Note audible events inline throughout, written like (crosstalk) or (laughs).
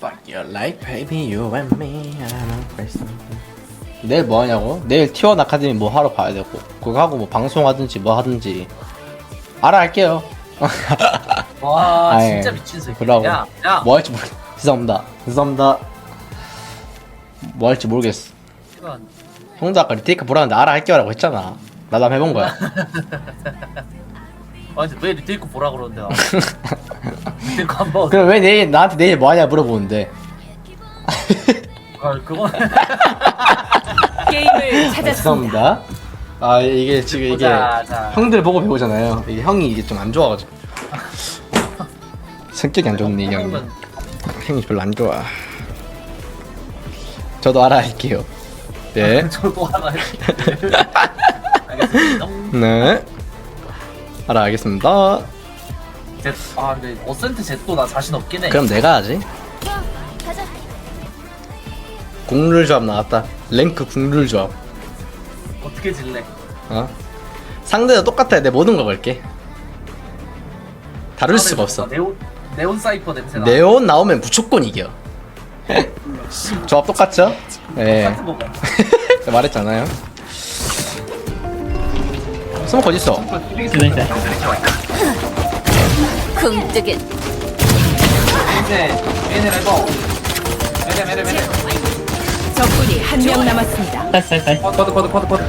Fuck you like baby. You and me. I'm crazy 내일 뭐 하냐고? 내일 티원 아카데미 뭐 하러 가야 되고. 그거 하고 뭐 방송하든지 뭐 하든지. 알아 할게요. (laughs) 와 아이, 진짜 미친 새끼. 그러고 야, 야. 뭐 할지 모르 죄송합니다. 죄송합니다. 뭐 할지 모르겠어. 시간. 형도 아까 리테이크 보라는데 알아 할게요 라고 했잖아. 나도 한번 해본 거야 (laughs) 아니 왜 리테이크 보라 그러는데 (laughs) 나. 리테이크 한 번. 그럼 왜 내일 나한테 내일 뭐 하냐 물어보는데 아 그건 (laughs) 게임을 아, 찾았습니다. 죄송합니다 아 이게 지금 이게 보자, 자. 형들 보고 배우잖아요 이게 형이 이게 좀 안 좋아가지고 성격이 안 좋네 이 형이 형이 별로 안 좋아 저도 알아 할게요 네 (laughs) 저도 하나. 알겠습니다. 네. 알아 알겠습니다. 제, 아 근데 어센트 제또 나 자신 없긴 해. 그럼 내가 하지. 국룰 조합 나왔다. 랭크 국룰 조합. 어떻게 질래? 어? 상대도 똑같아. 내 모든 거 걸게. 다를 수가 없어. 네온 네온 사이퍼 냄새 나. 네온 나오면 무조건 이겨. (laughs) 조합 똑같죠? 예. 같은 거 봐. 제가 (laughs) 말했잖아요. 스모크 어딨어? 금뜨긴 이제 얘네 레버. 메레 메레 메레. 적군이 한 명 남았습니다. 커드 커드 커드 커드.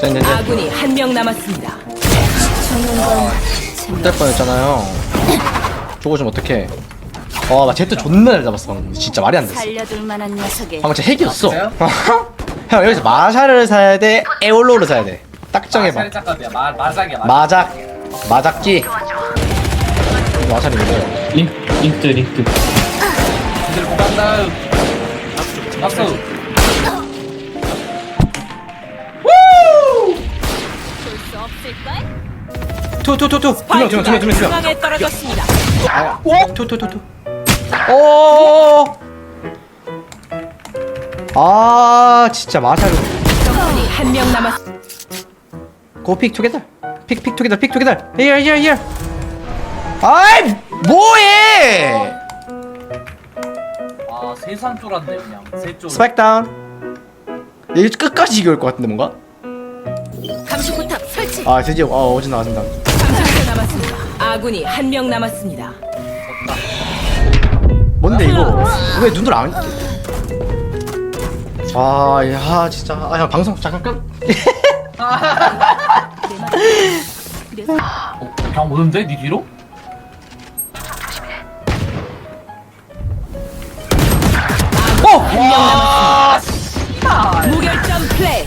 짠짠짠. 아군이 한 명 남았습니다. 될 뻔했잖아요. 죽어주면 어떡해. 와, 나 제트 존나 잘 잡았어, 방금. 진짜 말이 안 됐어. 살려둘 만한 녀석이 방금 진짜 핵이었어. 아, (laughs) 형, 여기서 마샤를 사야 돼, 에올로를 사야 돼. 딱 정해봐. 아, 짝값이야. 마 마작이야. 마. 마작, 마작기. 마샬이 뭐예요? 링크 링크 링크 이들 보간 다음. 박수. 볼수 없을걸? 투, 투, 투, 투. 두 명, 두 명, 두 명, 두 명, 두 명. 중앙에 떨어졌습니다. 투, 투, 투, 투. 오. 아, 진짜 마샬. 적군이 한 명 남았. 고픽 투게더. 픽, 픽 투게더, 픽 투게더. here, here, here. 아이, 뭐해? 아 세상 쫄았네 그냥. 세 쫄. 스파이크 다운. 얘 끝까지 이겨올 것 같은데 뭔가? 감시 포탑 설치. 아 드디어 어 어제 나왔습니다. 30초 남았습니다. 아군이 한 명 남았습니다. 뭔데 이거? 왜 눈을 안? 아, 야 진짜 아, 야 방송 잠깐 끄. 어, 그냥 오는데 니 뒤로? 어! 아, 무결점 플레이.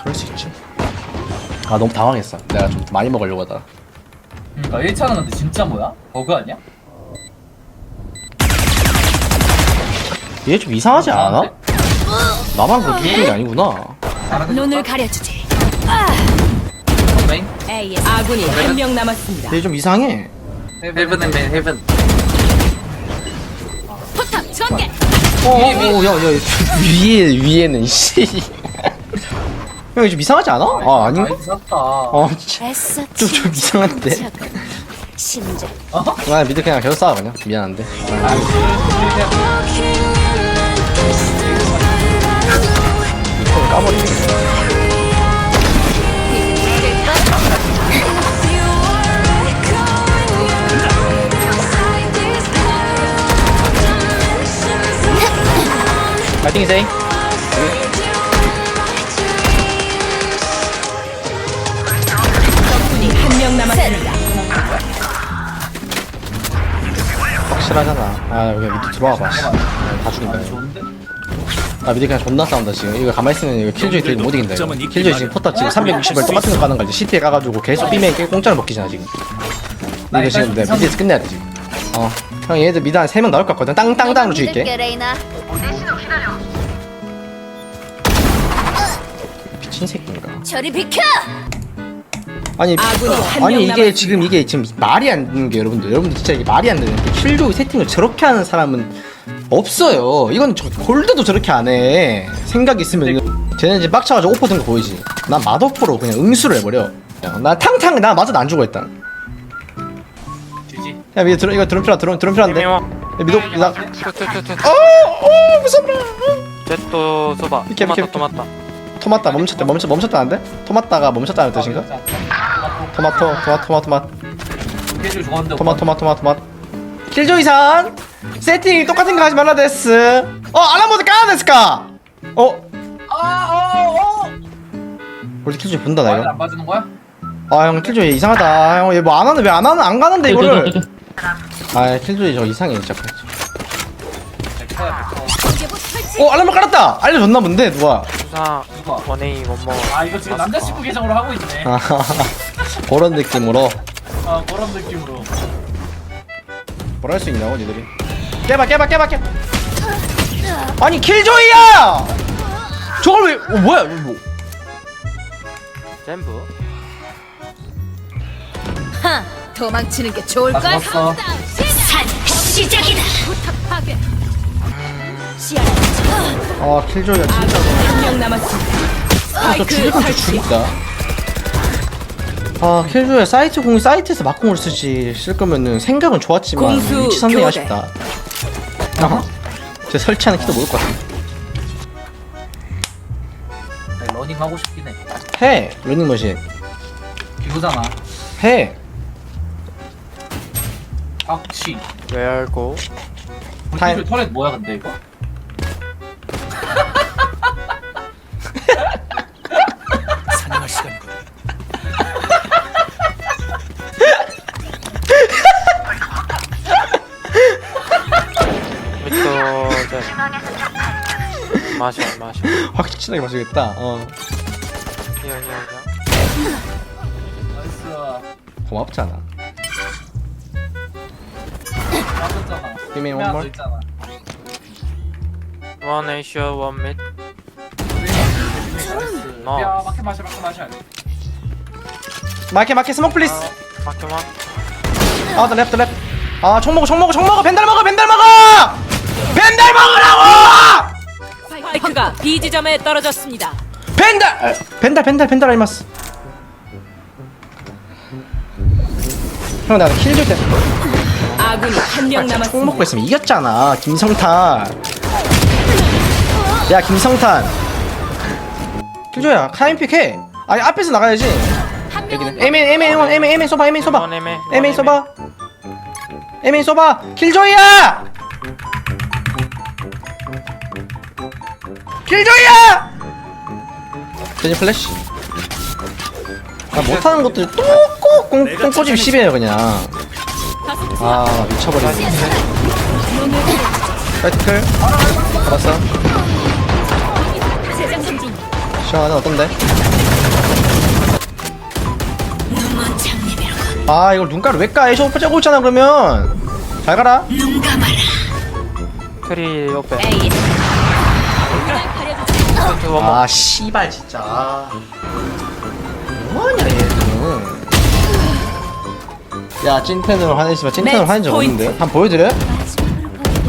그럴 수 있지. 아 너무 당황했어. 내가 좀 많이 먹으려고 하다. 그러니까 1차는 근데 진짜 뭐야? 버그 아니야? 얘 좀 이상하지 않아? 나만 그렇게 느끼는 게 아니구나. 눈을 가려주지. 메인 아군이 한 명 남았습니다. 얘 좀 이상해. 헤븐 앤 메인 헤븐 포탑 전개. 어, 야, 야, 위에 위에는 씨. 형, 좀 이상하지 않아? 아, 아닌가? 아이 샀다 어, 좀, 이상한데. 심장. 어? 아, 미드 그냥 계속 싸워 그냥. 미안한데. 이걸 까버리네. 파이팅 세이. 적군이 한 명 남았습니다. 확실하잖아. 아, 여기 미드 들어와봐. 씨. 다 죽인다. 이거. 좋은데? 아, 미드 그냥 존나 싸운다 지금. 이거 가만히 있으면 이거 킬조이 되게 못 이긴다. 이거. 킬조이 지금 포탑 지금 360을 똑같은 거 까는 거지. CT에 까가지고 계속 삐면 공짜로 먹기잖아 지금. 이거 지금 내 미드에서 끝내야 돼 지금. 어. 형 얘들 미드 한 3명 나올 것 같거든. 땅땅땅으로 죽일게. 레이나. 미친 새끼인가. 저리 비켜. 아니, 한명 아니 이게. 지금 이게 지금 말이 안 되는 게 여러분들, 여러분들 진짜 이게 말이 안 되는 게 킬조이 세팅을 저렇게 하는 사람은 없어요. 이건 저 골드도 저렇게 안 해. 생각 있으면 쟤네 이제 빡쳐가지고 오퍼 든거 보이지? 난 맛오퍼로 그냥 응수를 해버려. 난 탕탕 나 맞아 안 죽어 일단. 지지. 야 드론 이거 드론 드론 필요한데 야 미드 나 투투투투 어어 무섭다 제또 소바 비켜, 비켜, 토마토 토마토 토마타 멈췄다 멈췄 멈췄다는데 토마타가 멈췄다는 뜻인가 토마토 토마토 토마토. 토마토 토마토 토마토 토마토 킬조 이산 세팅 똑같은 거 하지 말라 데스. 어 알라모드 까나 데스까? 어? 아, 어, 어. 우리 킬조이 본다 나 이거. 안 봐주는 거야? 아형 킬조이 이상하다. 형 얘 뭐 안 하는 왜 안 하는 안 가는데 이거를. 아 킬조이 저 이상해 진짜. 백퍼야 백퍼. 어 알라모 깔았다. 알려줬나 본데 누가? 누가? 원에이 못먹어. 아 이거 지금 남자친구 계정으로 하고 있네. 아 (laughs) 그런 느낌으로. 아 그런 느낌으로. 뭘 할 수 있냐고 니들이 깨봐 깨봐 깨봐 깨봐 아니 킬조이야 저걸 왜 어, 뭐야 이거 뭐 젠부 하, 도망치는 게나 좋을걸? 좋았어. 시작이다. 부탁 파괴. 시야를 아 킬조이가 진짜 한 명 남았습니다. 저 스파이크 죽이면 저 설치. 죽인다 아 킬조이 사이트 공이 사이트에서 막공을 쓰지 쓸 거면은 생각은 좋았지만 공수 위치 교대. 아쉽다 어? 제 설치하는 키도 모를 것 같아 나 러닝 하고 싶긴 해. 해 러닝머신 비우잖아. 해 악취. 왜 알고 타임. 터렛 뭐야 근데 이거? 마셔 마셔 (laughs) 확실하게 마시겠다 어 나이스. 고맙잖아 맞았잖아. Give me one 하나 더 more. 있잖아. 원 에이쇼 원 밑. 나이스. 너. 야 마켓 마셔 마켓 마셔. 마켓 마켓 스모크 플리스 마켓만 아 더 랩 더 랩 아 총 먹어 총 먹어 총 먹어 벤달 먹어 벤달 먹어 벤달 먹으라고 스파이크가 B 지점에 떨어졌습니다. 벤달 아, 벤달 벤달 벤달 아이마스 형 나는 킬줄 아군이 한명 때총 남았습니다. 먹고 있으면 이겼잖아 김성탄 야 김성탄 킬조야 카인픽 해 아니 앞에서 나가야지 여기는 에메 에메 에메 에메 에메 쏘봐 에메 쏘봐 원 에메 에메 쏘봐 에메 쏘봐 킬조이야 킬조이야! 제니 플래시? 아 못하는 것들 또꼭 꽁꼬집 씹어요 그냥. 아 미쳐버리네. 파이트클 잡았어. 시원하다 어떤데? 아 이걸 눈가를 왜 까? 애쇼 오빠 짜고 있잖아 그러면. 잘 가라. 트리 오페 에 이. 아 씨발 진짜 뭐하냐 얘는 야 찐텐으로 화내지마 찐텐으로 매치 화낸 적. 없는데 한번 보여드려?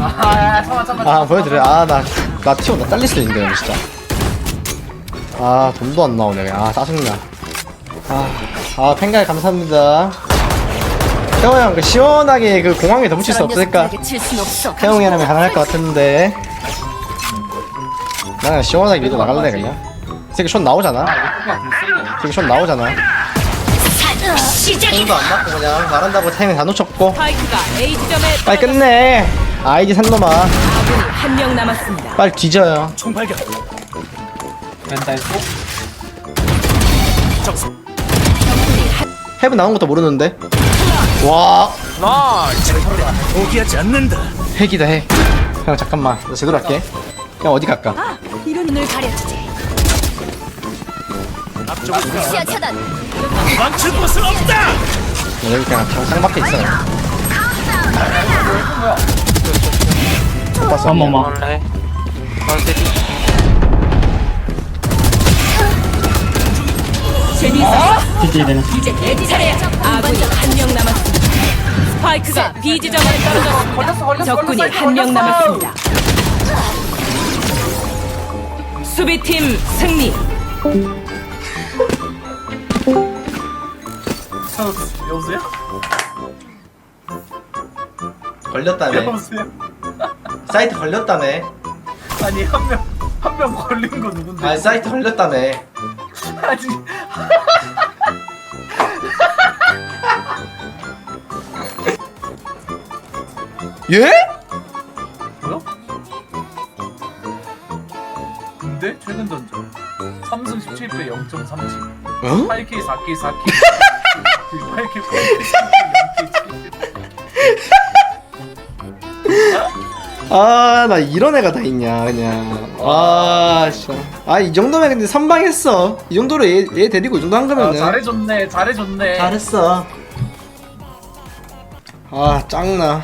아야 잠깐 잠깐. 아 보여드려 아나 나 티오 나 잘릴 수도 있는데 근데 진짜 아 돈도 안 나오네 아 짜증나 아 아 팬가이 감사합니다 태호 형 그 시원하게 그 공항에 더 붙일 수 없을까? 칠순 없어. 태용이 하면 가능할 것 같은데 나 그냥 시원하게 밀고 나갈래 그냥 이 새끼 숏 나오잖아. 이 새끼 숏 나오잖아. 시작이다. 손도 안 맞고 그냥 말한다고 타이밍 다 놓쳤고. 스파이크가 A 지점에 빨리 끝내. 아이디 산놈아. 아군이 한 명 남았습니다. 빨리 뒤져요. 헤븐 나온 것도 모르는데. 와. 나이스 핵이다 핵 형 잠깐만. 나 제대로 할게 형 어디 갈까? 이런 눈을 가려주지. 시야 차단. 나 여기 그냥 쌍박혀 있어 못 봤어 미안. 원래. 이제 내 차례야. 아군이 한 명 남았습니다. 스파이크가 B 지점에 떨어졌습니다. 적군이 한 명. 남았습니다. 수비팀 승리. 저, 여보세요? 걸렸다네 여보세요? 사이트 걸렸다며 아니 한 명 한 명 걸린 거 누군데? 아니 사이트 걸렸다며 아니 예? 최근 전적 3승 17패 0.37 어? 8K 4K 4K 8K 8K 0K 아 나 이런 애가 다 있냐 그냥 아 진짜 아 이 정도면 근데 선방했어 이 정도로 얘, 얘 데리고 이 정도 한 아, 거면은 잘해줬네 잘해줬네 잘했어 아 짱나